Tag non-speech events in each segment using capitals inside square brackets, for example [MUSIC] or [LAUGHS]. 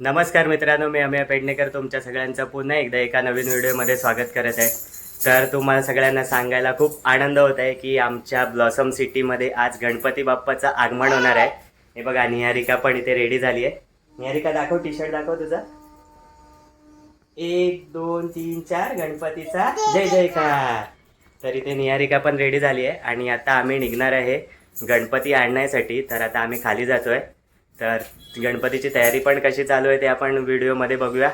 नमस्कार मित्रांनो मी अमेय पेडणेकर. तुमच्या सगळ्यांचं पुन्हा एकदा एका नवीन व्हिडिओमध्ये स्वागत करत आहे. तर तुम्हाला सगळ्यांना सांगायला खूप आनंद होत आहे की आमच्या ब्लॉसम सिटीमध्ये आज गणपती बाप्पाचं आगमन होणार आहे. हे बघा निहारिका पण इथे रेडी झाली आहे. निहारिका दाखव टी शर्ट दाखव तुझा. एक दोन तीन चार गणपतीचा जय जयकार तर इथे निहारिका पण रेडी झाली आहे. आणि आता आम्ही निघणार आहे गणपती आणण्यासाठी. तर आता आम्ही खाली जातोय. तर गणपतीची तयारी पण कशी चालू आहे ते आपण व्हिडिओमध्ये बघूया.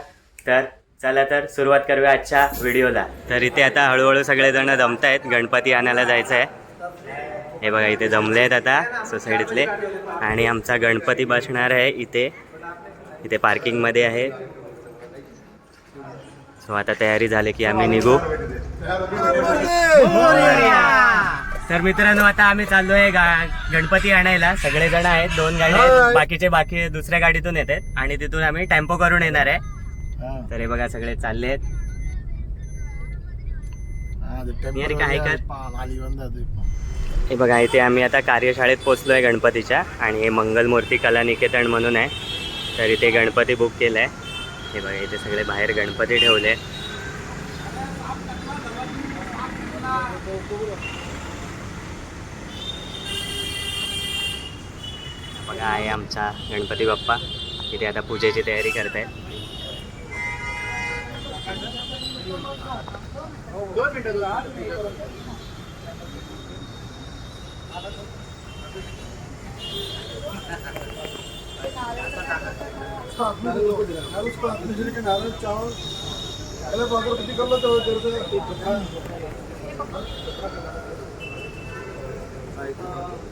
तर चला तर सुरुवात करूया आजच्या व्हिडिओला. तर इथे आता हळूहळू सगळेजण जमत आहेत गणपती आणायला जायचं आहे हे बघा इथे जमले आहेत आता सोसायटीतले आणि आमचा गणपती बसणार आहे इथे. इथे पार्किंगमध्ये आहे. सो आता तयारी झाली की आम्ही निघू. तर मित्रांनो आता आम्ही चाललोय गणपती आणायला. सगळे जण आहेत दोन गाडी आहेत. बाकीचे बाकी दुसऱ्या गाडीतून येत आहेत आणि तिथून आम्ही टेम्पो करून येणार आहे. तर हे बघा सगळे चालले आहेत? हे बघा इथे आम्ही आता कार्यशाळेत पोचलोय गणपतीच्या. आणि हे मंगलमूर्ती कला निकेतन म्हणून आहे. तर इथे गणपती बुक केलाय. हे बघा इथे सगळे बाहेर गणपती ठेवले. बघा आहे आमचा गणपती बाप्पा. तिथे आता पूजेची तयारी करतायत. बाबू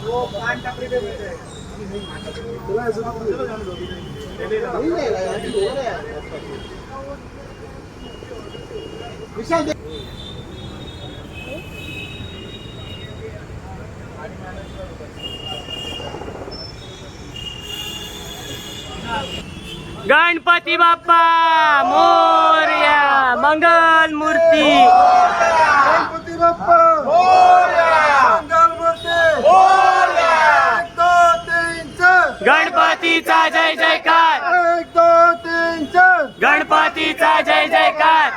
वो पान टपरी पे मिलता है ऐसा तो नहीं जाएगा यार ये हो रहा है विशाल गणपती बाप्पा मोर्या मंगल मूर्ती. गणपती बाप्पा मंगल मूर्ती. एक दो तीन चार गणपतीचा जय जयकार. गणपतीचा जय जयकार.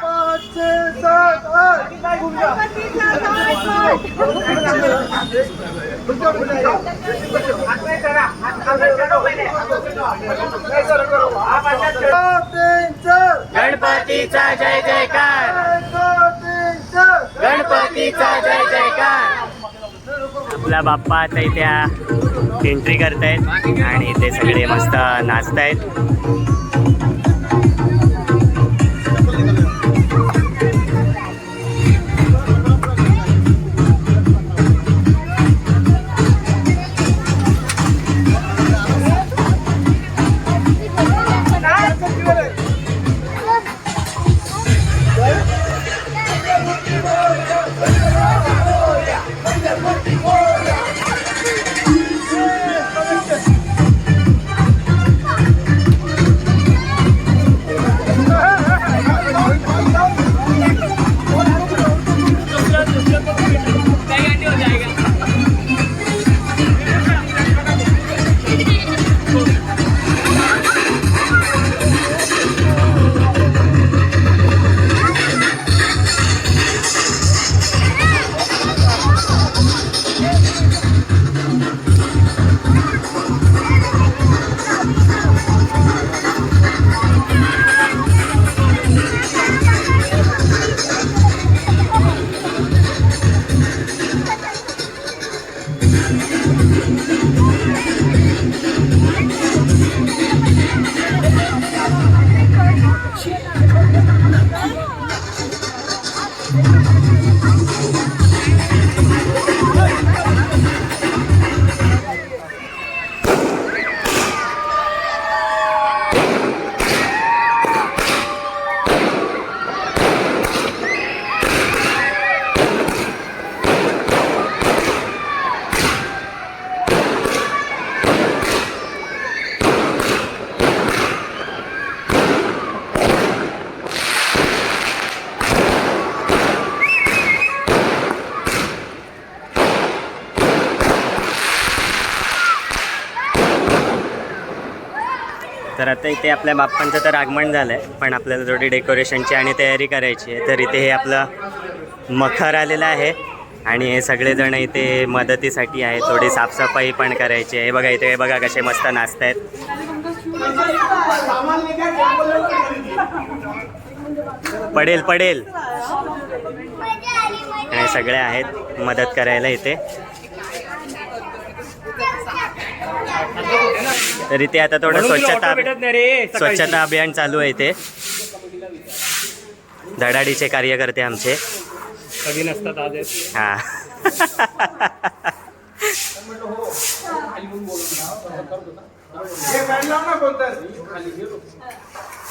गणपतीचा जय जयकार. गणपतीचा जय जयकार. आपला बाप्पा आता इथे एंट्री करतायत आणि ते सगळे मस्त नाचतायत. इथे आपल्या बाप्पांचं तर आगमन झालं आहे पण आपल्याला थोडी डेकोरेशनची आणि तयारी करायची आहे. तर इथे हे आपलं मखर आलेलं आहे आणि हे सगळेजण इथे मदतीसाठी आहे थोडी साफसफाई पण करायची आहे. हे बघा इथे हे बघा कसे मस्त नाचत आहेत पडेल. पडेल आणि सगळे आहेत मदत करायला इथे. तर इथे आता थोडं स्वच्छता स्वच्छता अभियान चालू आहे इथे धडाडीचे कार्यकर्ते आमचे. कधी नसतात आज हा.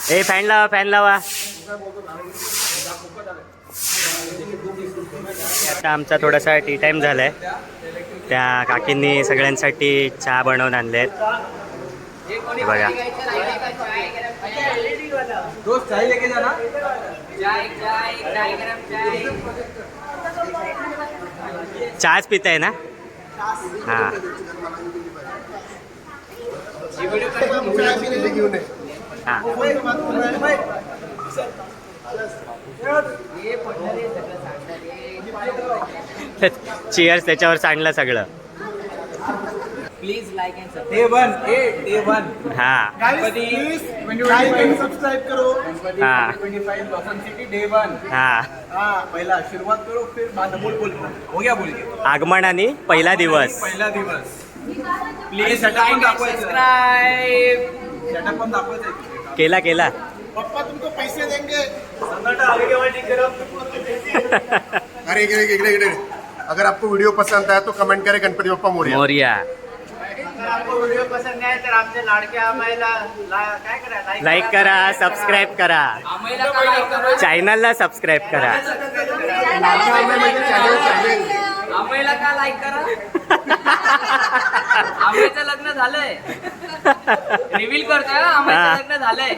हे ए फॅन लावा फॅन लावा. आता आमचा थोडासा टी टाइम झालाय. त्या काकींनी सगळ्यांसाठी चहा बनवून आणलेत. हे बघा चहाच पिताय ना? हा. हा. [LAUGHS] चिअर्स त्याच्यावर सांडलं सगळं. डे वन ए डे वन हा. करो. हा. Twenty five Lawson city day one हा. हाँ पहला आशीर्वाद करो फिर बाद बोल बोल हो गया बोल के आगमन आणि पहिला दिवस. पहिला दिवस. प्लीज सेटअप पण दाखवायचं. आहे. केला केला. पप्पा तुमको पैसे देंगे. [LAUGHS] अरे इकडे इकडे इकडे. अगर आपको वीडियो पसंद आया तो कमेंट करें गणपति बप्पा मोरिया। मोर्या। आपको व्हिडिओ पसंद आहे तर आमच्या लाडक्या आम्हाला ला- काय करा। लाईक करा सबस्क्राईब करा? चॅनलला सबस्क्राईब करा आम्हाला का लाईक करा? आम्हाचं लग्न झालंय. रिव्हील करतोय हा, हा. लग्न झालंय.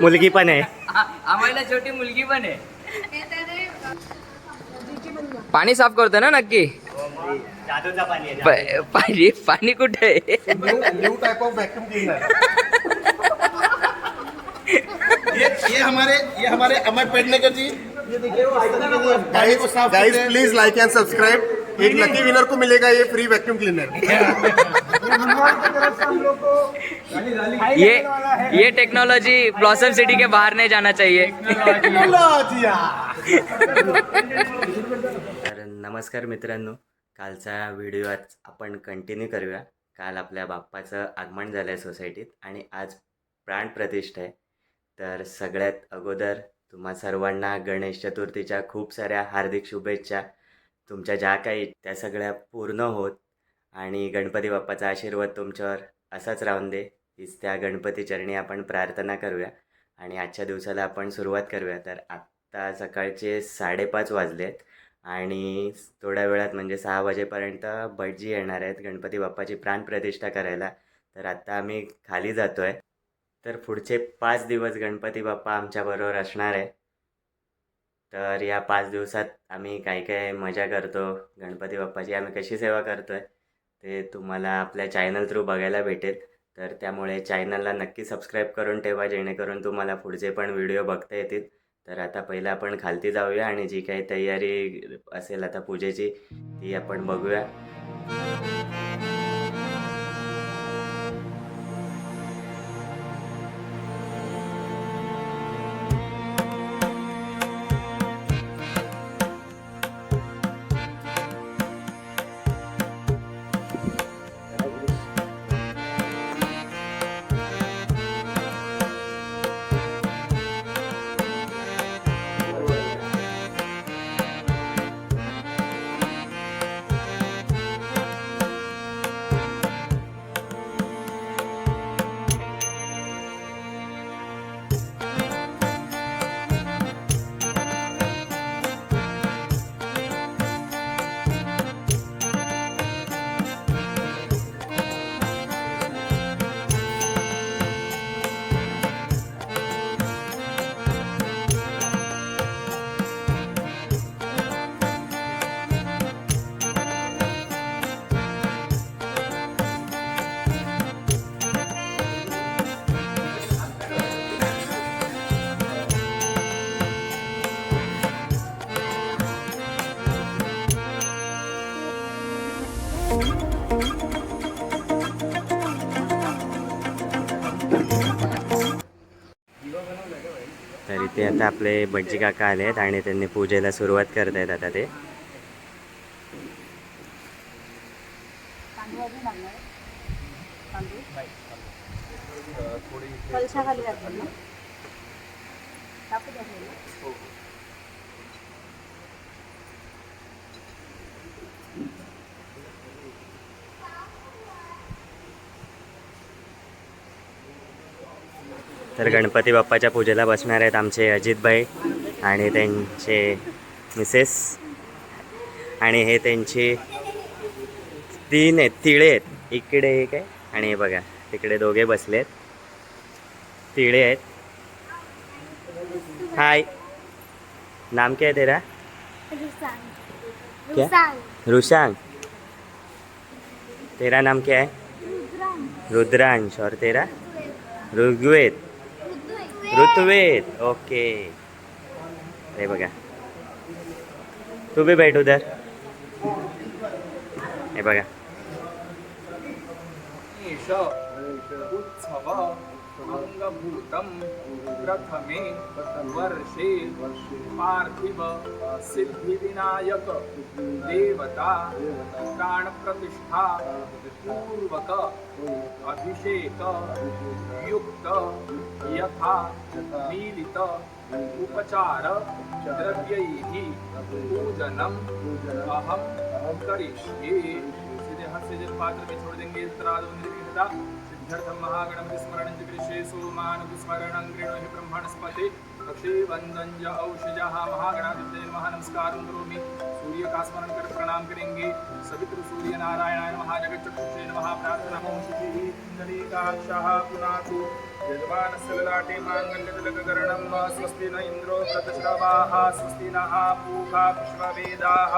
मुलगी पण आहे. आ- आम्हाला छोटी मुलगी पण आहे. पाणी साफ करतो ना नक्की? जादूचा पाणी प- पाणी पाणी कुठे आहे? New type of vacuum cleaner ये ये हमारे ये हमारे अमर पेडनेकर जी। ये देखिए वो आइटम के लिए गाड़ी को साफ गाइस करते हैं। प्लीज लाइक एंड सब्सक्राइब एक लकी विनर को मिलेगा ये फ्री वैक्यूम क्लीनर ये हनुमान की तरफ से हम लोग को ये ये टेक्नोलॉजी ब्लॉसम सिटी के बाहर नहीं जाना चाहिए। टेक्नोलॉजिया तर [LAUGHS] नमस्कार मित्रांनो. कालचा व्हिडिओ आज आपण कंटिन्यू करूया. काल आपल्या बाप्पाचं आगमन झालं आहे सोसायटीत आणि आज प्राणप्रतिष्ठा आहे. तर सगळ्यात अगोदर तुम्हा सर्वांना गणेश चतुर्थीच्या खूप साऱ्या हार्दिक शुभेच्छा. तुमच्या ज्या काही त्या सगळ्या पूर्ण होत आणि गणपती बाप्पाचा आशीर्वाद तुमच्यावर असाच राहून दे. हीच त्या गणपती चरणी आपण प्रार्थना करूया. आणि आजच्या दिवसाला आपण सुरुवात करूया. तर आत्ता सकाळचे साडेपाच वाजले आहेत आणि थोड्या वेळात म्हणजे सहा वाजेपर्यंत भटजी येणार आहेत गणपती बाप्पाची प्राणप्रतिष्ठा करायला. तर आत्ता आम्ही खाली जातो आहे तर पुढचे पाच दिवस गणपती बाप्पा आमच्याबरोबर असणार आहे. तर या पाच दिवसात आम्ही काय काय मजा करतो गणपती बाप्पाची आम्ही कशी सेवा करतो आहे ते तुम्हाला आपल्या चॅनल थ्रू बघायला भेटेल. तर त्यामुळे चॅनलला नक्की सबस्क्राईब करून ठेवा जेणेकरून तुम्हाला पुढचे पण व्हिडिओ बघता येतील. तर आता पहिलं आपण खालती जाऊया आणि जी काही तयारी असेल आता पूजेची ती आपण बघूया. आता आपले भटजी काका आले आहेत आणि त्यांनी पूजेला सुरुवात करत आहेत आता ते. कलशाखाली घातलं ना टाकू द्या थोडं. तर गणपती बाप्पाच्या पूजेला बसणार आहेत आमचे अजितभाई आणि त्यांचे मिसेस. आणि हे त्यांचे तीन आहेत तिळे आहेत. इकडे एक आहे आणि हे बघा तिकडे दोघे बसलेत. तिळे आहेत. हाय नाम क्या है तेरा? क्या? रुशांग तेरा नाम क्या है रुद्रांश. और तेरा? ऋग्वेद. ऋत्वेद ओके. हे बघा. तू बी भेटू द्या हे बघा. ईश प्रथमे वर्षे पार्थिव सिद्धिविनायक, देवता, प्राणप्रतिष्ठा, पूर्वक, अभिषेक, युक्त, यथा मीलित उपचार, द्रव्यैः पूजनम अहम करिष्ये। सीधे हाथ से जल पात्र में छोड़ देंगे त्रादो निर्विघ्नता सिद्ध्यर्थम महागणपति स्मरण कृषे सोमान स्मरण गृह्ण ब्रह्मणस्पति। पक्षे वंदन ज करोमि सूर्य का स्मरण कर प्रणाम करेंगे। सवित्र सूर्य नारायणाय नमः। जगत चक्षुषे नमः। प्रार्थना शुचिः कुंडलीकाक्षः पुनातु। यजमानस्य ललाटे माङ्गल्यतिलककरणं स्वस्ति न इन्द्रो प्रतिष्ठवाः स्वस्ति नः पूषा विश्ववेदाः।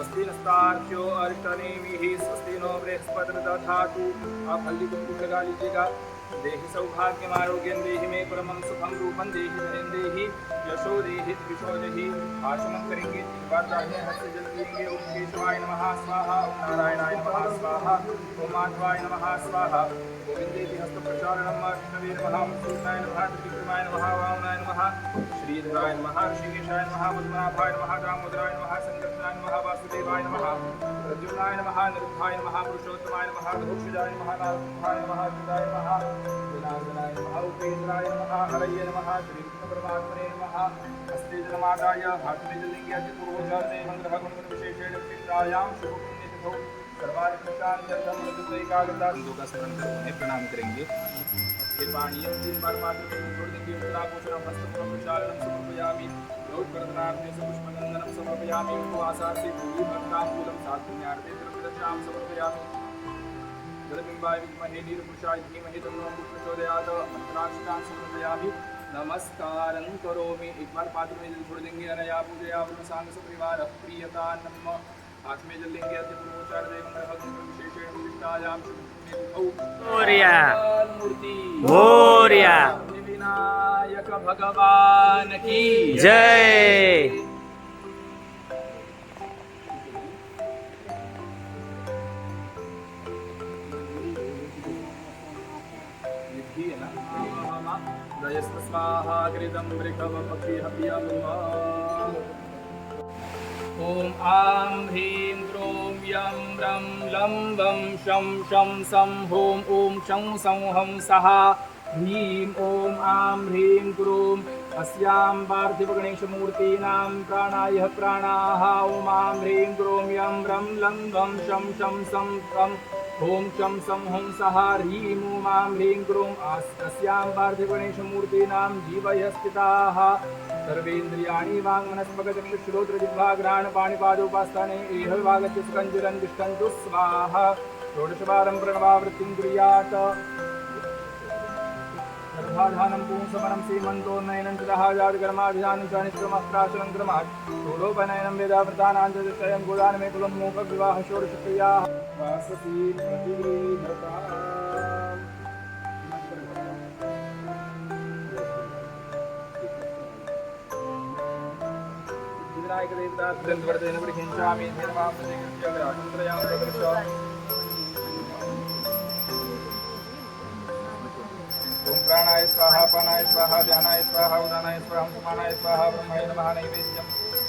स्वस्ति नस्तार्क्ष्यो अरिष्टनेमिः स्वस्ति नो बृहस्पतिर्दधातु। आप हल्दी को फूल लगा लीजिएगा देहि सौभाग्यम आरोग्यम देहि मे परमं सुखं रूपं देहि धनं देहि यशो देहि द्विषो देहि आचमन करेंगे तीन बार दाहिने जल पिएंगे ओम केशवाय नमः स्वाहा ओम नारायणाय नमः स्वाहा ओम माधवाय नमः स्वाहा गोविंदेति हस्त प्रचारणम विष्णवे नमः ओम सूर्याय नमः त्रिविक्रमाय नमः वामनाय नमः श्रीधराय नमः ऋषिकेशाय नमः पद्मनाभाय नमः दामोदराय नमः संकर्षणाय नमः वासुदेवाय नमः प्रद्युम्नाय नमः निरुद्धाय नमः पुरुषोत्तमाय नमः घोषजाय नमः नारसिंहाय नमः अच्युताय नमः विनाशनाय नमः उपेन्द्राय नमः हरये नमः श्रीकृष्णपरमात्मने नमः। हस्ते जलमादाय हाथ में जलेंगे अति पूर्वोचारणे मंत्र भगवान विशेषेण पित्रायां शुभ पुण्य तिथौ सर्वाधिष्ठान एकाग्रता हिंदू का स्मरण कर उन्हें प्रणाम करेंगे ये पानी हम तीन बार मात्र में छोड़ देंगे उत्तराभूषणम हस्तम प्रक्षालनम समर्पयामि लोकवर्धनार्थे पुष्पनंदनम समर्पयामि उपवासार्थे भूमि भक्तांगूलम सात्पुण्यार्थे द्रव्यदशाम समर्पयामि जलबिंबाय विद्महे नीरपुरुषाय धीमहि तन्नो प्रचोदयात् मंत्राक्षतां समर्पयामि नमस्कारं करोमि एक बार पात्र में जल छोड़ देंगे अनया पूजया सांग सपरिवार प्रियता नम हाथ में जल लेंगे अति देव विशेषेण विशिष्टायाम मोरया. मूर्ति मोरया. विनायक भगवान की जय विद्धि ॐ आं ह्रीं क्रों यं रं लं वं शं शं सं हों ॐ शं सं हं सः ह्रीं ॐ आं ह्रीं क्रूं अस्यां पार्थिवगणेशमूर्तीनां प्राणाय प्राणाः ॐ ह्रीं क्रों यं रं लं वं शं शं सं तं ॐ शं सं हं सः ह्रीं मां ह्रीं क्रों अस्यां पार्थिवगणेशमूर्तीनां जीवय स्थिताः सर्वेन्द्रियाणि वाङ्मनस्पगचक्षुश्रोत्रजिह्वाघ्राण पाणिपादोपास्थाने एह विभागस्य सुकञ्जुरन् तिष्ठन्तु स्वाहा। षोडशवारं प्रणवावृत्तिं कुर्यात्। धाधानं पुंसवनं नयनं चतहाजादिकर्माभिधानं च नित्यमस्त्राशनं क्रमात्। स्थूलोपनयनं वेदावृतानां च दशयं गोदानमेकुलं मोकविवाहशोरशक्रियाः वाससी प्रतिगृहीतता विनायकदेवता ग्रन्थवर्धेन गृहीञ्चामि निर्मां कृत्य अशन्त्रयां प्रकृष्य ज्ञानाय स्वाहा ध्यानाय स्वाहा उदानाय स्वाहा सुमानाय स्वाहा ब्रह्माय नमः नैवेद्यं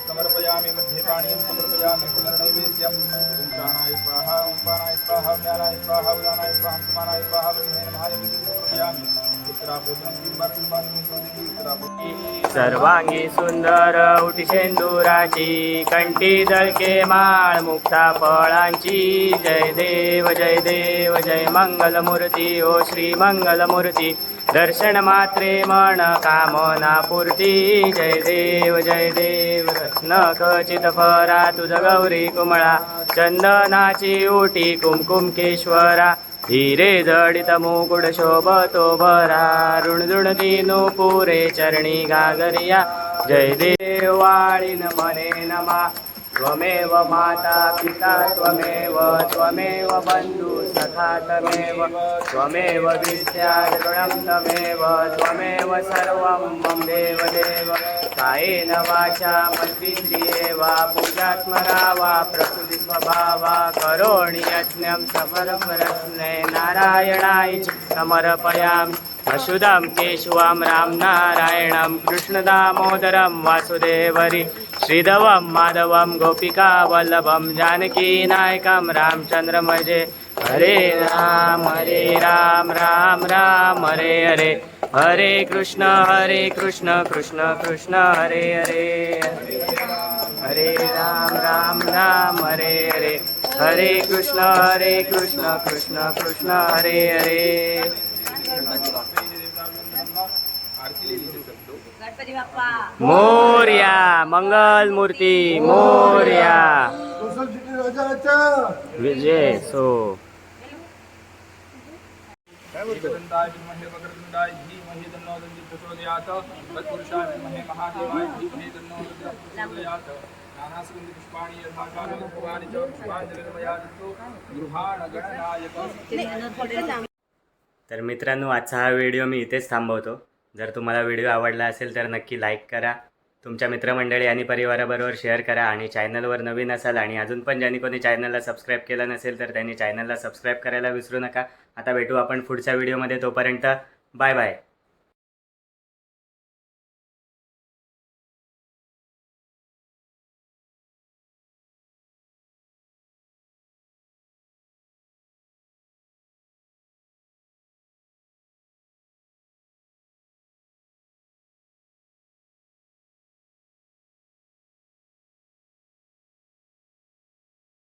समर्पयामि मध्ये पाणिं समर्पयामि पुनर्नैवेद्यं ओङ्काराय स्वाहा ओङ्काराय स्वाहा ज्ञानाय स्वाहा उदानाय स्वाहा सुमानाय स्वाहा ब्रह्माय नमः नैवेद्यं सर्वांगी सुंदर उठी सेंदुराची कंठी दळके माळ मुक्ता फळांची। जय देव जय देव जय मंगल मूर्ती ओ श्री मंगल मूर्ती दर्शन मात्रे मन कामना पूर्ती जय देव जय देव। न खचित फरा तुझ गौरी कुमळा। चंदनाची ओटी कुमकुम केश्वरा। हिरे जडित मुकुड शोभतो भरा। ऋणदुणती पुरे चरणी गागरिया। जय देव वाळीन मने नमा। त्वमेव माता पिता त्वमेव त्वमेव बन्धु सखा त्वमेव त्वमेव विद्या ऋणं त्वमेव त्वमेव सर्वं मम देवदेव। कायेन वाचा मन्त्रिन्द्रिये वा पूजात्मरा वा प्रकृतिस्वभावा करोणि यज्ञं सफलफलस्ने नारायणाय च समर्पयामि। अशुदं केशवं राम नारायणं कृष्णदामोदरं वासुदेवरि श्रीधवं माधवं गोपिका वल्लभं जानकी जानकीनायकं रामचन्द्रमजे हरे राम हरे राम राम राम हरे हरे। हरे कृष्ण हरे कृष्ण कृष्ण कृष्ण हरे हरे। हरे राम राम राम हरे हरे। हरे कृष्ण हरे कृष्ण कृष्ण कृष्ण हरे हरे। मोर्या मंगल मूर्ती मोर्या. विजय सो. पुष्पाणि यथाकाले च पुष्पाञ्जलिर्मयादितो तर मित्रांनो आजचा हा व्हिडिओ मी इथेच थांबवतो. जर तुम्हाला व्हिडिओ आवडला असेल तर नक्की लाईक करा. तुमच्या मित्रमंडळी आणि परिवाराबरोबर शेअर करा आणि चॅनलवर नवीन असाल आणि अजून पण ज्यांनी कोणी चॅनलला सबस्क्राईब केलं नसेल तर त्यांनी चॅनलला सबस्क्राईब करायला विसरू नका. आता भेटू आपण पुढच्या व्हिडिओमध्ये. तोपर्यंत बाय बाय.